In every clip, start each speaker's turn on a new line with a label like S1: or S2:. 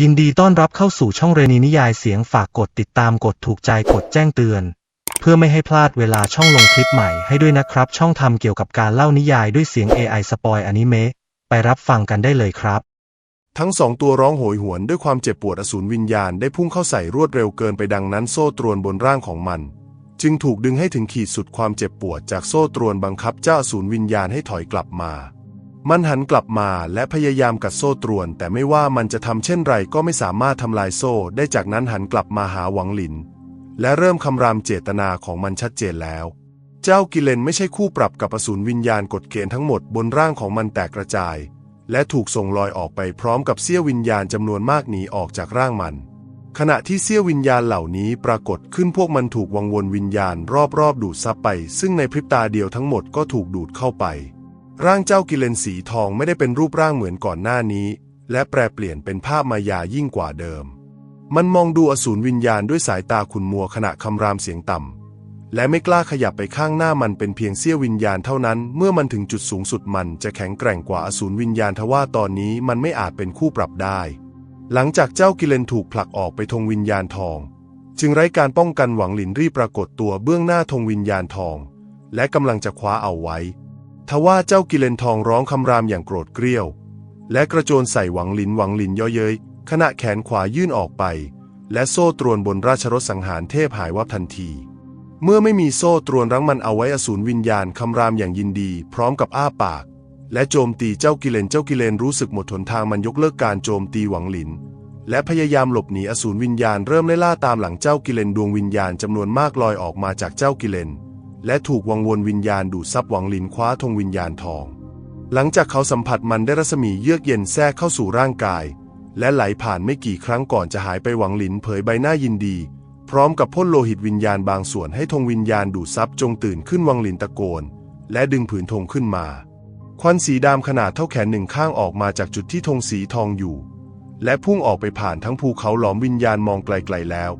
S1: ยินดีต้อนรับเข้าสู่ช่องเรนีนิยายเสียงฝากกดติดตามกดถูกใจกดแจ้งเตือน เพื่อไม่ให้พลาดเวลาช่องลงคลิปใหม่ให้ด้วยนะครับ ช่องทำเกี่ยวกับการเล่านิยายด้วยเสียง AI สปอยอนิเมะไปรับฟังกันได้เลยครับ
S2: ทั้งสองตัวร้องโหยหวนด้วยความเจ็บปวดอสูรวิญญาณได้พุ่งเข้าใส่รวดเร็วเกินไปดังนั้นโซ่ตรวนบนร่างของมัน จึงถูกดึงให้ถึงขีดสุดความเจ็บปวดจากโซ่ตรวนบังคับเจ้าอสูรวิญญาณให้ถอยกลับมา มันหันกลับมาและพยายามกัดโซ่ตรวน แต่ไม่ว่ามันจะทำเช่นไรก็ไม่สามารถทำลายโซ่ ได้จากนั้นหันกลับมาหาหวังหลิน และเริ่มคำรามเจตนาของมันชัดเจนแล้ว เจ้ากิเลนไม่ใช่คู่ปรับกับอสูรวิญญาณกฎเกณฑ์ทั้งหมดบนร่างของมันแตกกระจาย และถูกส่งลอยออกไปพร้อมกับเสี้ยววิญญาณจำนวนมากหนีออกจากร่างมัน ขณะที่เสี้ยววิญญาณเหล่านี้ปรากฏขึ้นพวกมันถูกวังวนวิญญาณรอบๆดูดซับไป ซึ่งในพริบตาเดียวทั้งหมดก็ถูกดูดเข้าไป ร่างเจ้ากิเลนสีทองไม่ได้เป็นรูปร่างเหมือนก่อนหน้านี้ และแปรเปลี่ยนเป็นภาพมายายิ่งกว่าเดิม มันมองดูอสูรวิญญาณด้วยสายตาขุนมัวขณะคำรามเสียงต่ำ และไม่กล้าขยับไปข้างหน้ามันเป็นเพียงเสี้ยววิญญาณเท่านั้น เมื่อมันถึงจุดสูงสุดมันจะแข็งแกร่งกว่าอสูรวิญญาณทว่าตอนนี้มันไม่อาจเป็นคู่ปรับได้ หลังจากเจ้ากิเลนถูกผลักออกไปธงวิญญาณทอง จึงไร้การป้องกันหวังหลินรีปรากฏตัวเบื้องหน้าธงวิญญาณทอง และกำลังจะคว้าเอาไว้ ทว่าเจ้ากิเลนทองร้องคำรามอย่างโกรธเกรี้ยว และกระโจนใส่หวังหลินหวังหลินย่อเย้ยขณะแขนขวายื่นออกไป และโซ่ตรวนบนราชรถสังหารเทพหายวับทันที เมื่อไม่มีโซ่ตรวนรั้งมันเอาไว้อสูรวิญญาณคำรามอย่างยินดี พร้อมกับอ้าปาก และโจมตีเจ้ากิเลนเจ้ากิเลนรู้สึกหมดหนทางมันยกเลิกการโจมตีหวังหลิน และพยายามหลบหนีอสูรวิญญาณเริ่มไล่ล่าตามหลังเจ้ากิเลนดวงวิญญาณจำนวนมากลอยออกมาจากเจ้ากิเลน และถูกวังวนวิญญาณดูดซับหวังหลินคว้าธงวิญญาณทอง หลังจากเขาสัมผัสมันได้รัศมีเยือกเย็นแทรกเข้าสู่ร่างกาย และไหลผ่านไม่กี่ครั้งก่อนจะหายไปหวังหลินเผยใบหน้ายินดี พร้อมกับพ่นโลหิตวิญญาณบางส่วนให้ธงวิญญาณดูดซับจงตื่นขึ้นวังหลินตะโกน และดึงผืนธงขึ้นมา ควันสีดำขนาดเท่าแขนหนึ่งข้างออกมาจากจุดที่ธงสีทองอยู่ และพุ่งออกไปผ่านทั้งภูเขาหลอมวิญญาณมองไกลๆแล้ว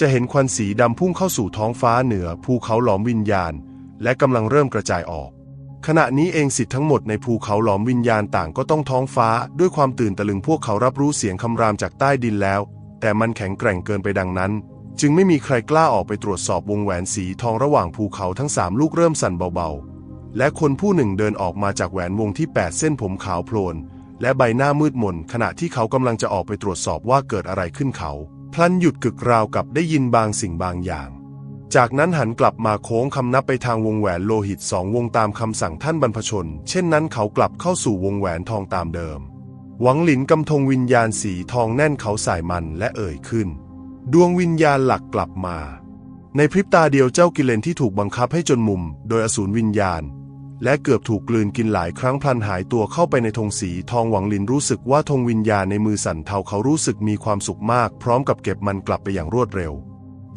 S2: จะเห็นควันสีดำพุ่งเข้าสู่ท้องฟ้าเหนือภูเขาหลอมวิญญาณ และกำลังเริ่มกระจายออก ขณะนี้เองสิทธิ์ทั้งหมดในภูเขาหลอมวิญญาณต่างก็ต้องท้องฟ้าด้วยความตื่นตะลึงพวกเขารับรู้เสียงคำรามจากใต้ดินแล้ว แต่มันแข็งแกร่งเกินไปดังนั้น จึงไม่มีใครกล้าออกไปตรวจสอบวงแหวนสีทองระหว่างภูเขาทั้งสามลูกเริ่มสั่นเบาๆ และคนผู้หนึ่งเดินออกมาจากแหวนวงที่ 8 เส้นผมขาวโพลนและใบหน้ามืดมนขณะที่เขากำลังจะออกไปตรวจสอบว่าเกิดอะไรขึ้นเขา พลันหยุดกึกราวกับได้ยินบางสิ่งบางอย่าง จากนั้นหันกลับมาโค้งคำนับไปทางวงแหวนโลหิตสองวงตามคำสั่งท่านบรรพชน เช่นนั้นเขากลับเข้าสู่วงแหวนทองตามเดิม หวังหลินกำทงวิญญาณสีทองแน่นเขาสายมันและเอ่ยขึ้น ดวงวิญญาณหลักกลับมา ในพริบตาเดียวเจ้ากิเลนที่ถูกบังคับให้จนมุม โดยอสูรวิญญาณ และเกือบถูกกลืนกินหลายครั้งพลันหายตัวเข้าไปในธงสีทองหวังลินรู้สึกว่าธงวิญญาณในมือสั่นเทาเขารู้สึกมีความสุขมาก พร้อมกับเก็บมันกลับไปอย่างรวดเร็ว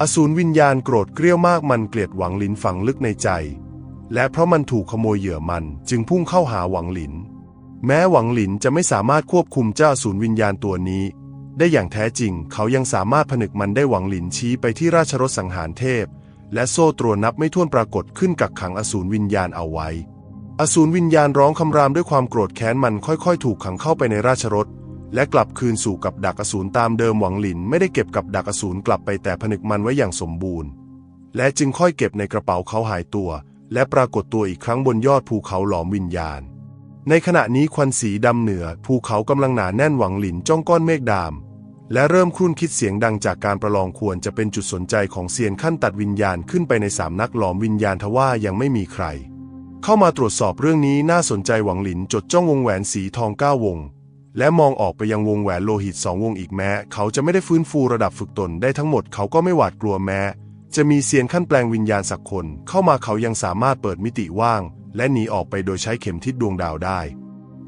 S2: อสูรวิญญาณโกรธเกรี้ยวมากมันเกลียดหวังลินฝังลึกในใจ และเพราะมันถูกขโมยเหยื่อมันจึงพุ่งเข้าหาหวังลิน แม้หวังหลินจะไม่สามารถควบคุมเจ้าอสูรวิญญาณตัวนี้ ได้อย่างแท้จริง เขายังสามารถผนึกมันได้หวังหลินชี้ไปที่ราชรถสังหารเทพ และโซ่ตรวนนับไม่ถ้วนปรากฏขึ้นกักขังอสูรวิญญาณเอาไว้ อสูรวิญญาณร้องคำรามด้วยความโกรธแค้นมันค่อยๆ ถูกขังเข้าไปในราชรถ และกลับคืนสู่กับดักอสูรตามเดิมหวังหลินไม่ได้เก็บกับดักอสูรกลับไปแต่ผนึกมันไว้อย่างสมบูรณ์ และจึงค่อยเก็บในกระเป๋าเขาหายตัว และปรากฏตัวอีกครั้งบนยอดภูเขาหลอมวิญญาณ ในขณะนี้ควันสีดำเหนือ ภูเขากำลังหนาแน่นหวังหลินจ้องก้อนเมฆดามและเริ่มครุ่นคิดเสียงดังจากการประลองควรจะเป็นจุดสนใจของเซียนขั้นตัดวิญญาณขึ้นไปในสามนักหลอมวิญญาณทว่ายังไม่มีใคร เข้ามาตรวจสอบเรื่องนี้น่าสนใจหวังหลินจดจ้องวงแหวนสีทองเก้าวง และมองออกไปยังวงแหวนโลหิตสองวงอีกแม้ เขาจะไม่ได้ฟื้นฟูระดับฝึกตนได้ทั้งหมดเขาก็ไม่หวาดกลัวแม้ จะมีเซียนขั้นแปลงวิญญาณสักคน เข้ามาเขายังสามารถเปิดมิติว่าง และหนีออกไปโดยใช้เข็มทิศดวงดาวได้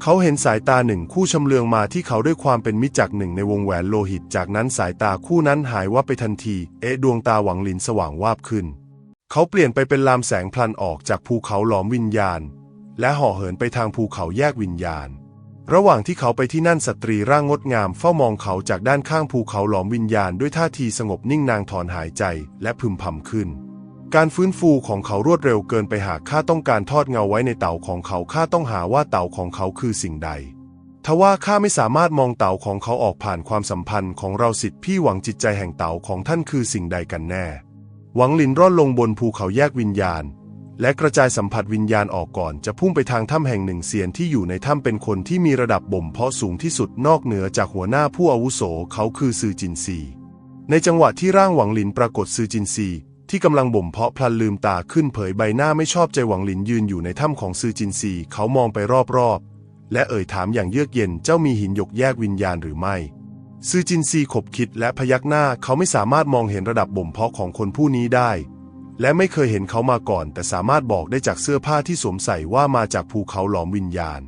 S2: เขาเห็นสายตาหนึ่งคู่ชำเลืองมาที่เขาด้วยความเป็นมิจากหนึ่งในวงแหวนโลหิต จากนั้นสายตาคู่นั้นหายวับไปทันที เอ๊ะดวงตาหวังหลินสว่างวาบขึ้น เขาเปลี่ยนไปเป็นลามแสงพลันออกจากภูเขาหลอมวิญญาณ และห่อเหินไปทางภูเขาแยกวิญญาณ ระหว่างที่เขาไปที่นั่นสตรีร่างงดงามเฝ้ามองเขาจากด้านข้างภูเขาหลอมวิญญาณด้วยท่าทีสงบนิ่งนางถอนหายใจและพึมพำขึ้น การฟื้นฟูของเขารวดเร็วเกินไปหากข้าต้องการทอดเงาไว้ในเต่าของเขาข้าต้องหาว่าเต่าของเขาคือสิ่งใดทว่าข้าไม่สามารถมองเต่าของเขาออกผ่านความสัมพันธ์ของเราสิทธิ์พี่หวังจิตใจแห่งเต่าของท่านคือสิ่งใดกันแน่ หวังลินร่อนลงบนภูเขาแยกวิญญาณ และกระจายสัมผัสวิญญาณออกก่อน จะพุ่งไปทางถ้ำแห่งหนึ่งเซียนที่อยู่ในถ้ำเป็นคนที่มีระดับบ่มเพาะสูงที่สุดนอกเหนือจากหัวหน้าผู้อาวุโสเขาคือซือจินซีในจังหวะที่ร่างหวังลินปรากฏซือจินซีที่กำลังบ่มเพาะพลันลืมตาขึ้นเผยใบหน้าไม่ชอบใจหวังลินยืนอยู่ในถ้ำของซือจินซีเขามองไปรอบๆและเอ่ยถามอย่างเยือกเย็นเจ้ามีหินหยกแยกวิญญาณหรือไม่ ซือจินซีขบคิดและพยักหน้าเขาไม่สามารถมองเห็นระดับบ่มเพาะของคนผู้นี้ได้ และไม่เคยเห็นเขามาก่อน แต่สามารถบอกได้จากเสื้อผ้าที่สวมใส่ว่ามาจากภูเขาหลอมวิญญาณ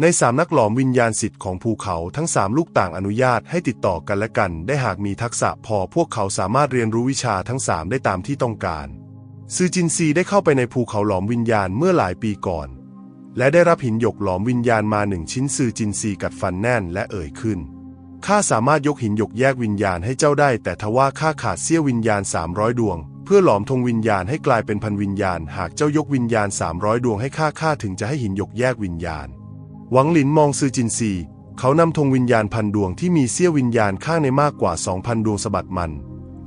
S2: ในสามนักหลอมวิญญาณสิทธิ์ของภูเขาทั้งสามลูกต่างอนุญาตให้ติดต่อกันและกัน ได้หากมีทักษะพอพวกเขาสามารถเรียนรู้วิชาทั้งสามได้ตามที่ต้องการซือจินซีได้เข้าไปในภูเขาหลอมวิญญาณเมื่อหลายปีก่อน และได้รับหินหยกหลอมวิญญาณมาหนึ่งชิ้นซือจินซีกัดฟันแน่นและเอ่ยขึ้น ข้าสามารถยกหินหยกแยกวิญญาณให้เจ้าได้ แต่ทว่าข้าขาดเสี้ยววิญญาณ 300 ดวง เพื่อหลอมธงวิญญาณให้กลายเป็นพันวิญญาณ หากเจ้ายกวิญญาณ 300 ดวงให้ข้าข้าถึงจะให้หินหยกแยกวิญญาณ หวังหลินมองซือจินซีเขานำธงวิญญาณพันดวงที่มีเสี้ยววิญญาณข้างในมากกว่า 2,000 ดวงสะบัดมัน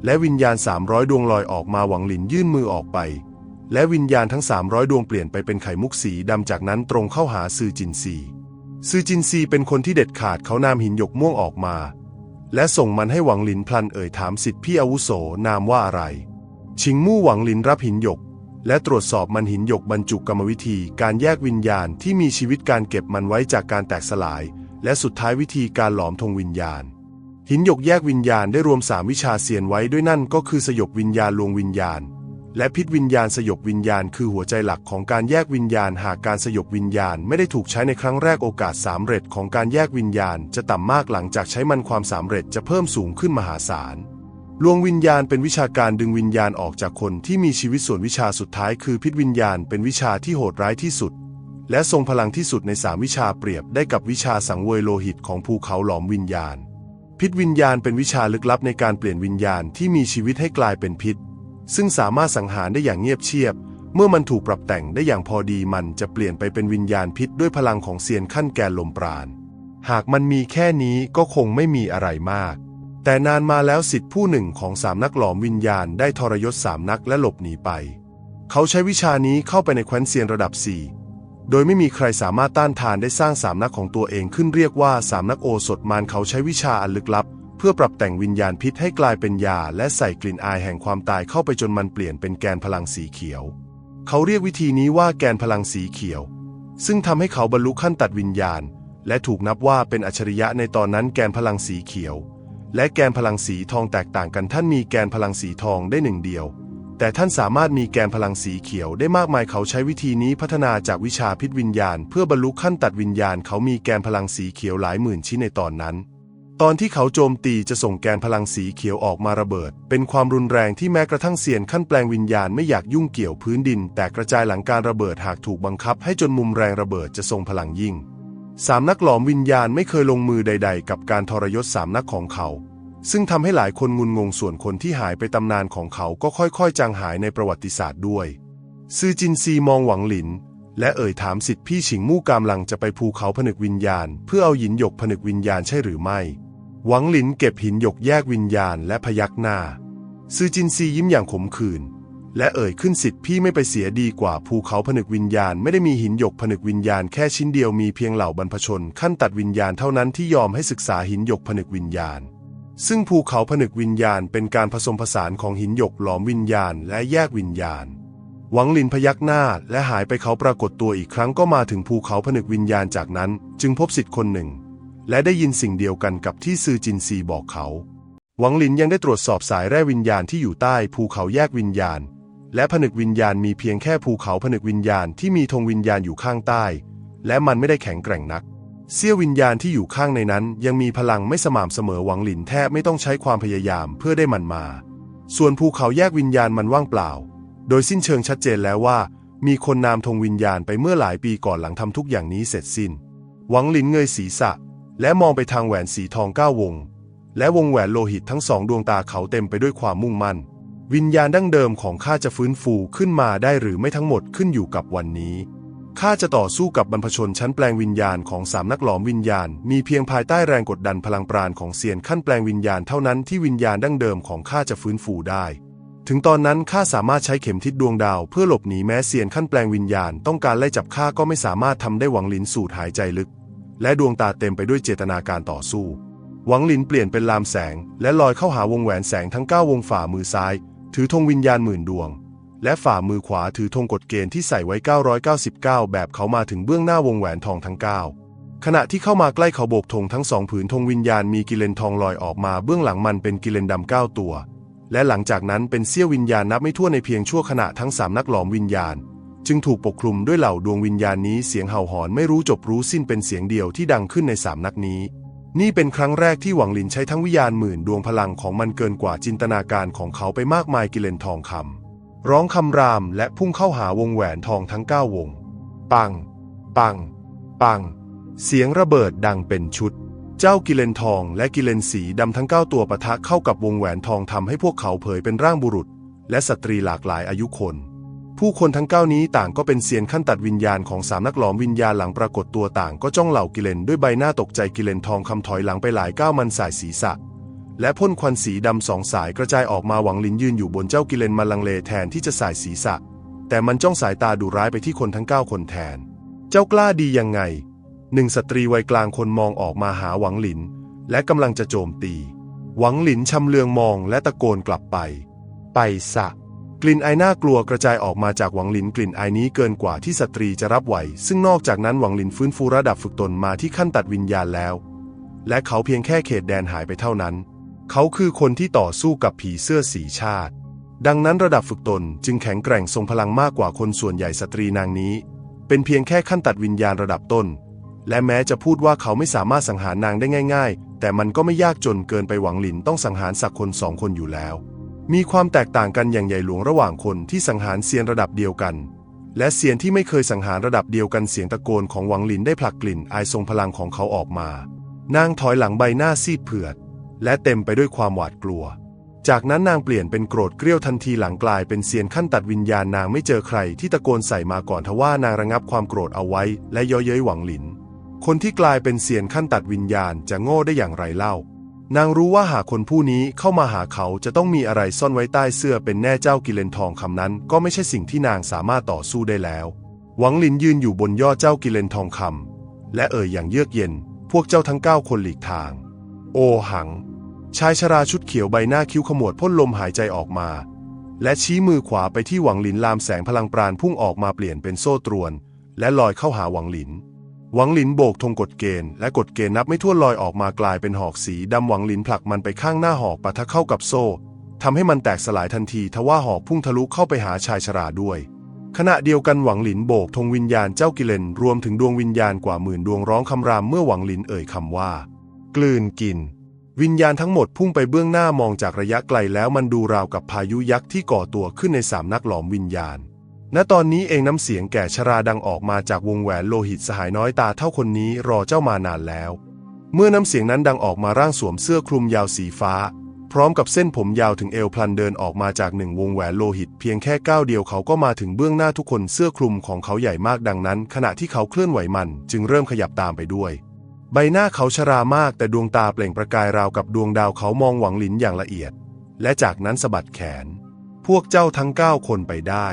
S2: และวิญญาณ 300 ดวงลอยออกมาหวังหลินยื่นมือออกไป และวิญญาณทั้ง 300 ดวงเปลี่ยนไปเป็นไข่มุกสีดำจากนั้นตรงเข้าหาซือจินซี ซือจินซีเป็นคนที่เด็ดขาดเขานามหินหยกม่วงออกมา และส่งมันให้หวังหลินพลันเอ่ยถามสิทธิพี่อาวุโสนามว่าอะไร ชิงมู่หวังหลินรับหินหยก และตรวจสอบมันหินหยกบรรจุกรรมวิธีการแยกวิญญาณที่มีชีวิตการเก็บมันไว้จากการแตกสลาย และสุดท้ายวิธีการหลอมธงวิญญาณ หินหยกแยกวิญญาณได้รวมสามวิชาเสียนไว้ด้วยนั่นก็คือสยบวิญญาณลวงวิญญาณ และพิษวิญญาณสยบวิญญาณคือหัวใจหลักของการแยกวิญญาณหากการสยบวิญญาณไม่ได้ถูกใช้ในครั้งแรกโอกาสสำเร็จของการแยกวิญญาณ จะต่ำมากหลังจากใช้มันความสำเร็จจะเพิ่มสูงขึ้นมหาศาลลวงวิญญาณเป็นวิชาการดึงวิญญาณออกจากคนที่มีชีวิตส่วนวิชาสุดท้ายคือพิษวิญญาณเป็นวิชาที่โหดร้ายที่สุด และทรงพลังที่สุดในสามวิชาเปรียบได้กับวิชาสังเวยโลหิตของภูเขาหลอมวิญญาณ พิษวิญญาณเป็นวิชาลึกลับในการเปลี่ยนวิญญาณที่มีชีวิตให้กลายเป็นพิษ ซึ่งสามารถสังหารได้อย่างเงียบเชียบ เมื่อมันถูกปรับแต่งได้อย่างพอดีมันจะเปลี่ยนไปเป็นวิญญาณพิษด้วยพลังของเซียนขั้นแกนลมปราณ หากมันมีแค่นี้ก็คงไม่มีอะไรมาก แต่นานมาแล้วสิทธิผู้หนึ่งของสามนักหลอมวิญญาณได้ทรยศสามนักและหลบหนีไป เขาใช้วิชานี้เข้าไปในแคว้นเซียนระดับสี่โดยไม่มีใครสามารถต้านทานได้สร้างสามนักของตัวเองขึ้นเรียกว่าสามนักโอสถมารเขาใช้วิชาอันลึกลับ เพื่อปรับแต่งวิญญาณพิษให้กลายเป็นยา และใส่กลิ่นอายแห่งความตายเข้าไปจนมันเปลี่ยนเป็นแกนพลังสีเขียว เขาเรียกวิธีนี้ว่าแกนพลังสีเขียว ซึ่งทำให้เขาบรรลุขั้นตัดวิญญาณ และถูกนับว่าเป็นอัจฉริยะในตอนนั้นแกนพลังสีเขียว และแกนพลังสีทองแตกต่างกันท่านมีแกนพลังสีทองได้หนึ่งเดียว แต่ท่านสามารถมีแกนพลังสีเขียวได้มากมายเขาใช้วิธีนี้พัฒนาจากวิชาพิษวิญญาณ เพื่อบรรลุขั้นตัดวิญญาณ เขามีแกนพลังสีเขียวหลายหมื่นชิ้นในตอนนั้น ตอนที่เขาโจมตีจะส่งแกนพลังสีเขียวออกมาระเบิด เป็นความรุนแรงที่แม้กระทั่งเซียนขั้นแปลงวิญญาณไม่อยากยุ่งเกี่ยวพื้นดิน แต่กระจายหลังการระเบิดหากถูกบังคับให้จนมุมแรงระเบิดจะทรงพลังยิ่งสามนักหลอมวิญญาณไม่เคยลงมือใด ๆ กับการทรยศสามนักของเขา ซึ่งทำให้หลายคนงุนงงส่วนคนที่หายไปตำนานของเขาก็ค่อยๆ จางหายในประวัติศาสตร์ด้วย ซือจินซีมองหวังหลิน และเอ่ยถามสิทธิพี่ฉิงมู่กามลังจะไปภูเขาผนึกวิญญาณ เพื่อเอาหินหยกผนึกวิญญาณใช่หรือไม่ หวังหลินเก็บหินหยกแยกวิญญาณและพยักหน้า ซือจินซียิ้มอย่างขมขื่นและเอ่ยขึ้นสิทธิพี่ไม่ไปเสียดีกว่าภูเขาผนึกวิญญาณไม่ได้มีหินหยกผนึกวิญญาณแค่ชิ้นเดียวมีเพียงเหล่าบรรพชน ขั้นตัดวิญญาณเท่านั้นที่ยอมให้ศึกษาหินหยกผนึกวิญญาณ ซึ่งภูเขาผนึกวิญญาณเป็นการผสมผสานของหินหยกหลอมวิญญาณและแยกวิญญาณ หวังลินพยักหน้าและหายไปเขาปรากฏตัวอีกครั้งก็มาถึงภูเขาผนึกวิญญาณจากนั้น จึงพบสิทธิ์คนหนึ่ง และได้ยินสิ่งเดียวกันกับที่ซือจินซีบอกเขา หวังหลินยังได้ตรวจสอบสายแร่วิญญาณที่อยู่ใต้ภูเขาแยกวิญญาณ และผนึกวิญญาณมีเพียงแค่ภูเขาผนึกวิญญาณที่มีธงวิญญาณอยู่ข้างใต้ และมันไม่ได้แข็งแกร่งนักเสี้ยววิญญาณที่อยู่ข้างในนั้น ยังมีพลังไม่สม่ำเสมอหวังหลินแทบไม่ต้องใช้ความพยายามเพื่อได้มันมา ส่วนภูเขาแยกวิญญาณมันว่างเปล่า โดยสิ้นเชิงชัดเจนแล้วว่า มีคนนามธงวิญญาณไปเมื่อหลายปีก่อนหลังทำทุกอย่างนี้เสร็จสิ้น หวังหลินเงยศีรษะ และมองไปทางแหวนสีทองเก้าวง และวงแหวนโลหิตทั้งสองดวงตาเขาเต็มไปด้วยความมุ่งมั่น วิญญาณดั้งเดิมของข้าจะฟื้นฟูขึ้นมาได้หรือไม่ทั้งหมดขึ้นอยู่กับวันนี้ข้าจะต่อสู้กับบรรพชนชั้นแปลงวิญญาณของสามนักหลอมวิญญาณ มีเพียงภายใต้แรงกดดันพลังปราณของเซียนขั้นแปลงวิญญาณเท่านั้นที่วิญญาณดั้งเดิมของข้าจะฟื้นฟูได้ ถึงตอนนั้นข้าสามารถใช้เข็มทิศดวงดาวเพื่อหลบหนีแม้เซียนขั้นแปลงวิญญาณต้องการไล่จับข้าก็ไม่สามารถทำได้หวังลินสูดหายใจลึก และดวงตาเต็มไปด้วยเจตนาการต่อสู้ หวังหลินเปลี่ยนเป็นลามแสง และลอยเข้าหาวงแหวนแสงทั้ง 9 วงฝ่ามือซ้าย ถือธงวิญญาณหมื่นดวง และฝ่ามือขวาถือธงกฎเกณฑ์ที่ใส่ไว้ 999 แบบเขามาถึงเบื้องหน้าวงแหวนทองทั้ง 9 ขณะที่เข้ามาใกล้เขาโบกธงทั้งสองผืนธงวิญญาณมีกิเลนทองลอยออกมาเบื้องหลังมันเป็นกิเลนดำเก้าตัว และหลังจากนั้นเป็นเสี้ยววิญญาณนับไม่ถ้วนในเพียงชั่วขณะทั้งสามนักหลอมวิญญาณ จึงถูกปกคลุมด้วยเหล่าดวงวิญญาณนี้เสียงเห่าหอนไม่รู้จบรู้สิ้นเป็นเสียงเดียวที่ดังขึ้นในสามนักนี้ นี่เป็นครั้งแรกที่หวังลินใช้ทั้งวิญญาณหมื่นดวงพลังของมันเกินกว่าจินตนาการของเขาไปมากมายกิเลนทองคำร้องคำรามและพุ่งเข้าหาวงแหวนทองทั้งเก้าวง ปัง ปัง ปัง เสียงระเบิดดังเป็นชุด เจ้ากิเลนทองและกิเลนสีดำทั้งเก้าตัวปะทะเข้ากับวงแหวนทองทำให้พวกเขาเผยเป็นร่างบุรุษ และสตรีหลากหลายอายุคน ผู้คนทั้งเก้านี้ต่างก็เป็นเซียนขั้นตัดวิญญาณของสามนักหลอมวิญญาณหลังปรากฏตัวต่างก็จ้องเหล่ากิเลนด้วยใบหน้าตกใจกิเลนทองคำถอยหลังไปหลายก้าวมันสายศีรษะ และพ่นควันสีดำสองสายกระจายออกมาหวังลินยืนอยู่บนเจ้ากิเลนมาลังเลแทนที่จะสายศีรษะ แต่มันจ้องสายตาดุร้ายไปที่คนทั้งเก้าคนแทน เจ้ากล้าดียังไงหนึ่งสตรีวัยกลางคนมองออกมาหาหวังหลิน และกำลังจะโจมตี หวังหลินชำเลืองมองและตะโกนกลับไป ไปซะ กลิ่นไอน่ากลัวกระจายออกมาจากหวังหลินกลิ่นไอนี้เกินกว่าที่สตรีจะรับไหว ซึ่งนอกจากนั้นหวังหลินฟื้นฟูระดับฝึกตนมาที่ขั้นตัดวิญญาณแล้ว และเขาเพียงแค่เขตแดนหายไปเท่านั้น เขาคือคนที่ต่อสู้กับผีเสื้อสีชาติ ดังนั้นระดับฝึกตนจึงแข็งแกร่งทรงพลังมากกว่าคนส่วนใหญ่สตรีนางนี้ เป็นเพียงแค่ขั้นตัดวิญญาณระดับต้น และแม้จะพูดว่าเขาไม่สามารถสังหารนางได้ง่าย ๆ แต่มันก็ไม่ยากจนเกินไปหวังหลินต้องสังหารสักคนสองคนอยู่แล้ว มีความแตกต่างกันอย่างใหญ่หลวงระหว่างคนที่สังหารเซียนระดับเดียวกัน และเซียนที่ไม่เคยสังหารระดับเดียวกันเสียงตะโกนของหวังหลินได้ผลักกลิ่นอายทรงพลังของเขาออกมานางถอยหลังใบหน้าซีดเผือด และเต็มไปด้วยความหวาดกลัว จากนั้นนางเปลี่ยนเป็นโกรธเกรี้ยวทันทีหลังกลายเป็นเซียนขั้นตัดวิญญาณนางไม่เจอใครที่ตะโกนใส่มาก่อนทว่านางระงับความโกรธเอาไว้และย่อเย้ยหวังหลิน คนที่กลายเป็นเซียนขั้นตัดวิญญาณจะโง่ได้อย่างไรเล่า นางรู้ว่าหากคนผู้นี้เข้ามาหาเขาจะต้องมีอะไรซ่อนไว้ใต้เสื้อเป็นแน่เจ้ากิเลนทองคำนั้น ก็ไม่ใช่สิ่งที่นางสามารถต่อสู้ได้แล้ว หวังหลินยืนอยู่บนยอดเจ้ากิเลนทองคำและเอ่ยอย่างเยือกเย็น พวกเจ้าทั้งเก้าคนหลีกทาง โอหัง ชายชราชุดเขียวใบหน้าคิ้วขมวดพ่นลมหายใจออกมา และชี้มือขวาไปที่หวังหลินลามแสงพลังปราณพุ่งออกมาเปลี่ยนเป็นโซ่ตรวน และลอยเข้าหาหวังหลิน หวังหลินโบกธงกฎเกณฑ์และกฎเกณฑ์นับไม่ถ้วนลอยออกมากลายเป็นหอกสีดำหวังหลินผลักมันไปข้างหน้าหอกปะทะเข้ากับโซ่ทำให้มันแตกสลายทันทีทว่าหอกพุ่งทะลุเข้าไปหาชายชราด้วย ขณะเดียวกันหวังหลินโบกธงวิญญาณเจ้ากิเลนรวมถึงดวงวิญญาณกว่าหมื่นดวงร้องคำรามเมื่อหวังหลินเอ่ยคำว่า กลืนกิน วิญญาณทั้งหมดพุ่งไปเบื้องหน้ามองจากระยะไกลแล้วมันดูราวกับพายุยักษ์ที่ก่อตัวขึ้นในสามนักหลอมวิญญาณ ณตอนนี้เองน้ำเสียงแก่ชราดังออกมาจากวงแหวนโลหิตสหายน้อยตาเท่าคนนี้รอเจ้ามานานแล้ว เมื่อน้ำเสียงนั้นดังออกมาร่างสวมเสื้อคลุมยาวสีฟ้า พร้อมกับเส้นผมยาวถึงเอวพลันเดินออกมาจากหนึ่งวงแหวนโลหิต เพียงแค่ก้าวเดียวเขาก็มาถึงเบื้องหน้าทุกคนเสื้อคลุมของเขาใหญ่มากดังนั้น ขณะที่เขาเคลื่อนไหวมันจึงเริ่มขยับตามไปด้วย ใบหน้าเขาชรามากแต่ดวงตาเปล่งประกายราวกับดวงดาวเขามองหวังหลินอย่างละเอียด และจากนั้นสะบัดแขน พวกเจ้าทั้งเก้าคนไปได้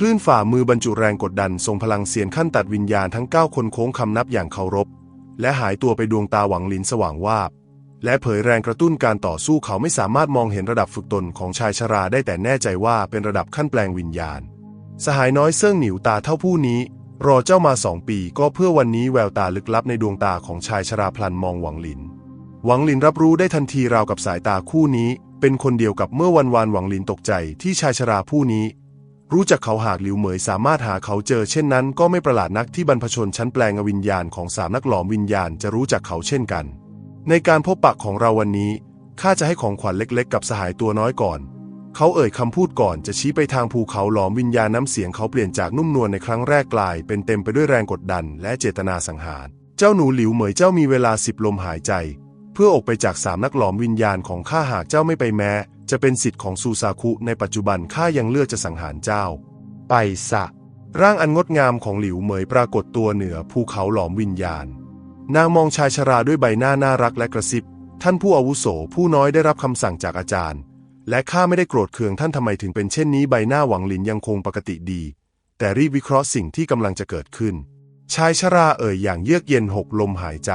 S2: คลื่นฝ่ามือบรรจุแรงกดดันทรงพลังเสียนขั้นตัดวิญญาณทั้งเก้าคนโค้งคำนับอย่างเคารพ และหายตัวไปดวงตาหวังหลินสว่างวาบ และเผยแรงกระตุ้นการต่อสู้เขาไม่สามารถมองเห็นระดับฝึกตนของชายชราได้แต่แน่ใจว่าเป็นระดับขั้นแปลงวิญญาณ สหายน้อยเซิ่งหนิวตาเท่าผู้นี้ รอเจ้ามาสองปีก็เพื่อวันนี้แววตาลึกลับในดวงตาของชายชราพลันมองหวังหลิน หวังหลินรับรู้ได้ทันทีราวกับสายตาคู่นี้ เป็นคนเดียวกับเมื่อวันวานหวังหลินตกใจที่ชายชราผู้นี้ รู้จักเขาหากหลิวเหมยสามารถหาเขาเจอเช่นนั้นก็ไม่ประหลาดนักที่บรรพชนชั้นแปลงวิญญาณของสามนักหลอมวิญญาณจะรู้จักเขาเช่นกัน ในการพบปะของเราวันนี้ข้าจะให้ของขวัญเล็กๆ กับสหายตัวน้อยก่อน เขาเอ่ยคำพูดก่อนจะชี้ไปทางภูเขาหลอมวิญญาณน้ำเสียงเขาเปลี่ยนจากนุ่มนวลในครั้งแรกกลาย เป็นเต็มไปด้วยแรงกดดันและเจตนาสังหาร เจ้าหนูหลิวเหมยเจ้ามีเวลาสิบลมหายใจ เพื่อออกไปจากสามนักหลอมวิญญาณของข้าหากเจ้าไม่ไปแม้ จะเป็นสิทธิ์ของซูซาคุในปัจจุบันข้ายังเลือกจะสังหารเจ้า ไปซะร่างอันงดงามของหลิวเหมยปรากฏตัวเหนือภูเขาหลอมวิญญาณ นางมองชายชราด้วยใบหน้าน่ารักและกระซิบ ท่านผู้อาวุโสผู้น้อยได้รับคำสั่งจากอาจารย์ และข้าไม่ได้โกรธเคืองท่านทำไมถึงเป็นเช่นนี้ใบหน้าหวังหลินยังคงปกติดี แต่รีบวิเคราะห์สิ่งที่กำลังจะเกิดขึ้น ชายชราเอ่ยอย่างเยือกเย็นหกลมหายใจ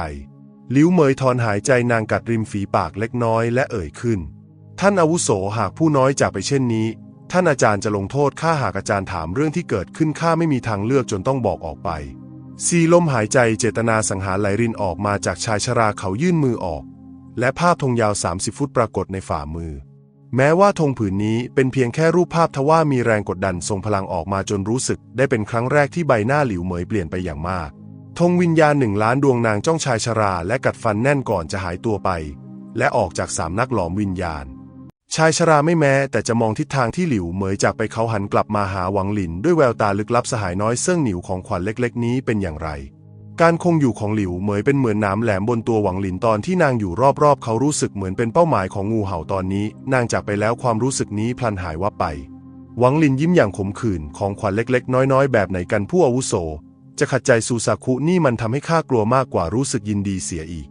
S2: หลิวเหมยถอนหายใจนางกัดริมฝีปากเล็กน้อยและเอ่ยขึ้น ท่านอาวุโสหากผู้น้อยจากไปเช่นนี้ ท่านอาจารย์จะลงโทษข้าหากอาจารย์ถามเรื่องที่เกิดขึ้นข้าไม่มีทางเลือกจนต้องบอกออกไปซีลมหายใจเจตนาสังหารไหลรินออกมาจากชายชราเขายื่นมือออก และภาพธงยาว 30 ฟุตปรากฏในฝ่ามือ แม้ว่าธงผืนนี้เป็นเพียงแค่รูปภาพทว่ามีแรงกดดันทรงพลังออกมาจนรู้สึก ได้เป็นครั้งแรกที่ใบหน้าหลิวเหมยเปลี่ยนไปอย่างมากธงวิญญาณหนึ่งล้านดวงนางจ้องชายชราและกัดฟันแน่นก่อนจะหายตัวไป และออกจากสามนักหลอมวิญญาณ ชายชราไม่แม้ แต่จะมองทิศทางที่หลิวเหมยจากไปเขาหันกลับมาหาหวังหลิน ด้วยแววตาลึกลับสหายน้อยเซิ่งหนิวของขวัญเล็กๆ นี้เป็นอย่างไร การคงอยู่ของหลิวเหมยเป็นเหมือนหน้ำแหลมบนตัวหวังหลินตอนที่นางอยู่รอบๆ เขารู้สึกเหมือนเป็นเป้าหมายของงูเห่าตอนนี้ นางจากไปแล้วความรู้สึกนี้พลันหายวับไป หวังหลินยิ้มอย่างขมขื่นของขวัญเล็ก ๆ น้อยๆ แบบไหนกันผู้อาวุโส จะขัดใจซูซาคุนี่มันทำให้ข้ากลัวมากกว่ารู้สึกยินดีเสียอีก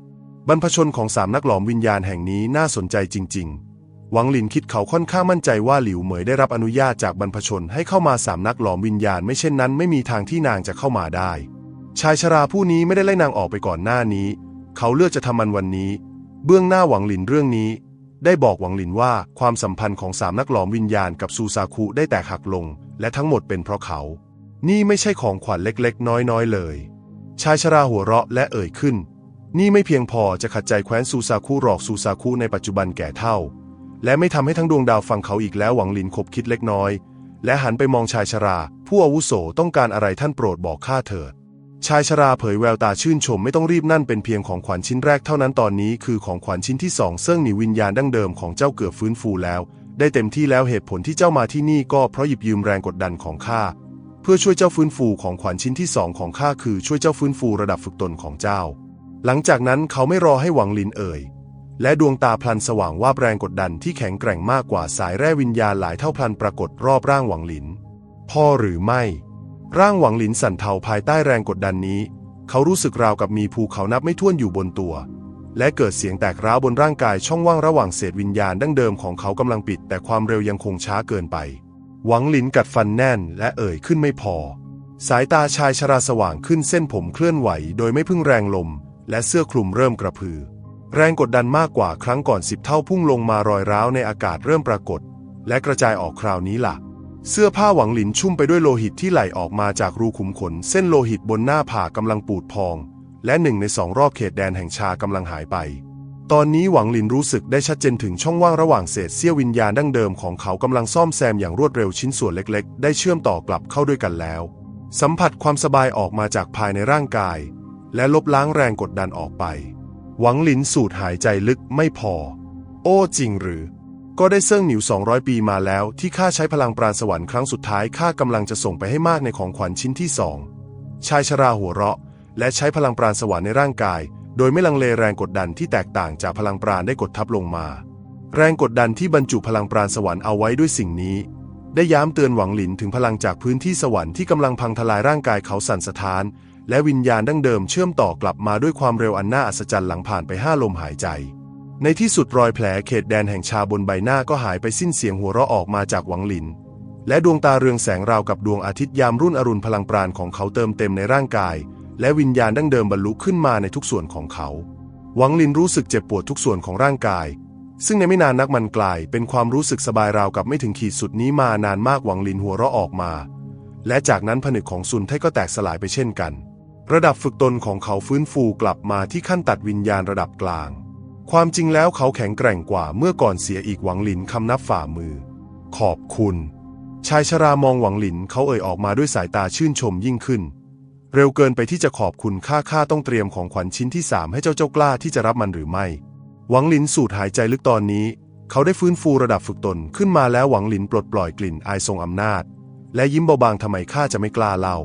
S2: บรรพชนของสามนักหลอมวิญญาณแห่งนี้น่าสนใจจริง ๆ หวังหลินคิดเขาค่อนข้างมั่นใจว่าหลิวเหมยได้รับอนุญาตจากบรรพชนให้เข้ามาสามนักหลอมวิญญาณไม่เช่นนั้นไม่มีทางที่นางจะเข้ามาได้ ชายชราผู้นี้ไม่ได้ไล่นางออกไปก่อนหน้านี้ เขาเลือกจะทำมันวันนี้ เบื้องหน้าหวังหลินเรื่องนี้ ได้บอกหวังหลินว่าความสัมพันธ์ของสามนักหลอมวิญญาณกับซูซาคุได้แตกหักลง และทั้งหมดเป็นเพราะเขา นี่ไม่ใช่ของขวัญเล็กๆ น้อยๆเลย ชายชราหัวเราะและเอ่ยขึ้น นี่ไม่เพียงพอจะขัดใจแคว้นซูซาคุหรอกซูซาคุในปัจจุบันแก่เท่า และไม่ทำให้ทั้งดวงดาวฟังเขาอีกแล้วหวังหลินคบคิดเล็กน้อย และหันไปมองชายชรา ผู้อาวุโสต้องการอะไรท่านโปรดบอกข้าเถิดชายชราเผยแววตาชื่นชมไม่ต้องรีบนั่นเป็นเพียงของขวัญชิ้นแรกเท่านั้นตอนนี้คือของขวัญชิ้นที่สองเซิ่งหนีวิญญาณดั้งเดิมของเจ้าเกือบฟื้นฟูแล้ว ได้เต็มที่แล้วเหตุผลที่เจ้ามาที่นี่ก็เพราะหยิบยืมแรงกดดันของข้าเพื่อช่วยเจ้าฟื้นฟูของขวัญชิ้นที่สองของข้าคือช่วยเจ้าฟื้นฟูระดับฝึกตนของเจ้า หลังจากนั้นเขาไม่รอให้หวังลินเอ่ย และดวงตาพลันสว่างว่าแรงกดดันที่แข็งแกร่งมากกว่าสายแร่วิญญาณหลายเท่าพลันปรากฏรอบร่างหวังหลิน พ่อหรือไม่ ร่างหวังหลินสั่นเทาภายใต้แรงกดดันนี้ เขารู้สึกราวกับมีภูเขานับไม่ถ้วนอยู่บนตัว และเกิดเสียงแตกร้าวบนร่างกายช่องว่างระหว่างเศษวิญญาณดั้งเดิมของเขากำลังปิด แต่ความเร็วยังคงช้าเกินไป หวังหลินกัดฟันแน่น และเอ่ยขึ้นไม่พอ สายตาชายชราสว่างขึ้นเส้นผมเคลื่อนไหว โดยไม่พึ่งแรงลม และเสื้อคลุมเริ่มกระพือ แรงกดดันมากกว่าครั้งก่อนสิบเท่าพุ่งลงมารอยร้าวในอากาศเริ่มปรากฏ และกระจายออกคราวนี้ล่ะ เสื้อผ้าหวังหลินชุ่มไปด้วยโลหิตที่ไหลออกมาจากรูขุมขน เส้นโลหิตบนหน้าผากำลังปูดพอง และหนึ่งในสองรอบเขตแดนแห่งชากำลังหายไป ตอนนี้หวังหลินรู้สึกได้ชัดเจนถึงช่องว่างระหว่างเศษเสี้ยววิญญาณดั้งเดิมของเขากำลังซ่อมแซมอย่างรวดเร็วชิ้นส่วนเล็ก ๆ ได้เชื่อมต่อกลับเข้าด้วยกันแล้ว สัมผัสความสบายออกมาจากภายในร่างกาย และลบล้างแรงกดดันออกไป หวังหลินสูดหายใจลึกไม่พอ โอ้จริงหรือ ก็ได้เซิ่งหนิว 200 ปีมาแล้ว ที่ข้าใช้พลังปราณสวรรค์ครั้งสุดท้ายข้ากำลังจะส่งไปให้มากในของขวัญชิ้นที่สองชายชราหัวเราะ และใช้พลังปราณสวรรค์ในร่างกาย โดยไม่ลังเลแรงกดดันที่แตกต่างจากพลังปราณได้กดทับลงมา แรงกดดันที่บรรจุพลังปราณสวรรค์เอาไว้ด้วยสิ่งนี้ ได้ย้ำเตือนหวังหลินถึงพลังจากพื้นที่สวรรค์ที่กำลังพังทลายร่างกายเขาสั่นสะท้าน และวิญญาณดั้งเดิมเชื่อมต่อกลับมาด้วยความเร็วอันน่าอัศจรรย์หลังผ่านไปห้าลมหายใจ ในที่สุดรอยแผลเขตแดนแห่งชาบนใบหน้าก็หายไปสิ้นเสียงหัวเราะออกมาจากหวังหลิน และดวงตาเรืองแสงราวกับดวงอาทิตย์ยามรุ่นอรุณพลังปราณของเขาเติมเต็มในร่างกาย และวิญญาณดั้งเดิมบรรลุขึ้นมาในทุกส่วนของเขา หวังลินรู้สึกเจ็บปวดทุกส่วนของร่างกาย ซึ่งในไม่นานนักมันกลาย เป็นความรู้สึกสบายราวกับไม่ถึงขีดสุดนี้มานานมากหวังลินหัวเราะออกมา และจากนั้นผนึกของซุนไทก็แตกสลายไปเช่นกัน ระดับฝึกตนของเขาฟื้นฟูกลับมาที่ขั้นตัดวิญญาณระดับกลาง ความจริงแล้วเขาแข็งแกร่งกว่าเมื่อก่อนเสียอีกหวังหลินคำนับฝ่ามือ ขอบคุณ ชายชรามองหวังหลินเขาเอ่ยออกมาด้วยสายตาชื่นชมยิ่งขึ้น เร็วเกินไปที่จะขอบคุณค่าข้าต้องเตรียมของขวัญชิ้นที่สามให้เจ้าเจ้ากล้าที่จะรับมันหรือไม่ หวังหลินสูดหายใจลึกตอนนี้ เขาได้ฟื้นฟูระดับฝึกตนขึ้นมาแล้วหวังหลินปลดปล่อยกลิ่นอายทรงอำนาจ และยิ้มเบาบางทำไมข้าจะไม่กล้าเล่า